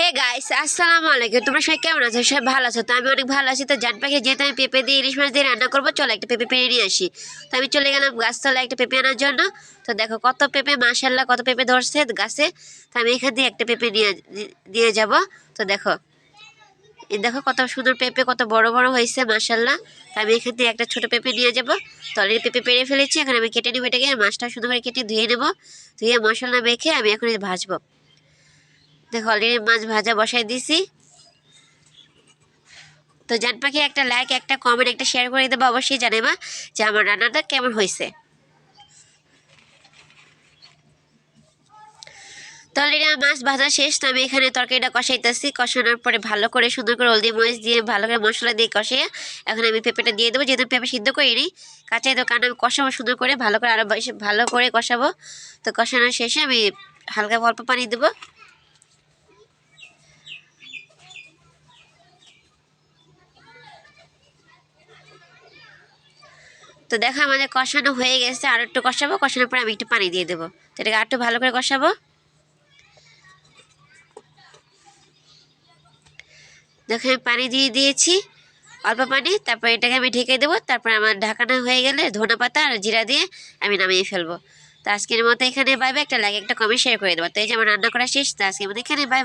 Hey guys আসসালামু আলাইকুম। তোমরা সবাই কেমন আছো? সবাই ভালো আছো? তো আমি অনেক ভালো আছি। তো জান পাখি, যেহেতু আমি পেঁপে দিয়ে ইলিশ মাছ দিয়ে রান্না করব, চলো একটা পেঁপে পেরে নিয়ে আসি। তো আমি চলে গেলাম গাছতলায় একটা পেঁপে আনার জন্য। তো দেখো কত পেঁপে মাশাল্লাহ কত পেঁপে ধরছে গাছে। তো আমি এখান দিয়ে একটা পেঁপে নিয়ে নিয়ে যাব। তো দেখো দেখো কত সুন্দর পেঁপে, কত বড় বড় হয়েছে মাশাল্লাহ তো আমি এখান থেকে একটা ছোট পেঁপে নিয়ে যাব। তো অলরেডি পেঁপে পেরে ফেলেছি, এখন আমি কেটে নেব এটাকে মাছটা সুন্দর করে কেটে ধুয়ে নেব। ধুয়ে মশলা মেখে আমি এখন ভাজবো। দেখো অলরেডি মাছ ভাজা বসাই দিছি। তো জান পাখি একটা লাইক একটা কমেন্ট একটা শেয়ার করে দেবো অবশ্যই জানাবা যে আমার রান্নাটা কেমন হয়েছে। তো অলরেডি আমার মাছ ভাজা শেষ, তো আমি এখানে তরকারিটা কষাইতেছি। কষানোর পরে ভালো করে সুন্দর করে হলদি মরিচ দিয়ে, ভালো করে মশলা দিয়ে কষিয়ে এখন আমি পেঁপেটা দিয়ে দেবো। যেহেতু পেঁপে সিদ্ধ করিনি, কাঁচাই তো কারণ আমি কষাবো সুন্দর করে, ভালো করে আরও ভালো করে কষাবো। তো কষানোর শেষে আমি হালকা অল্প পানি দেবো। তো দেখো আমাদের কষানো হয়ে গেছে, আর একটু কষাবো, কষানোর পরে আমি একটু পানি দিয়ে দেবো। তো এটাকে আর একটু ভালো করে কষাবো। দেখো আমি পানি দিয়ে দিয়েছি, অল্প পানি, তারপর এটাকে আমি ঢেকে দেবো, তারপর আমার ঢাকানো হয়ে গেলে ধনে পাতা আর জিরা দিয়ে আমি নামিয়ে ফেলব। তো আজকের মতো এখানে বাইবে একটা লাগে একটা কমে শেয়ার করে দেবো। তো এই যে আমার রান্না করা শেষ, তো আজকের মতো এখানে বাই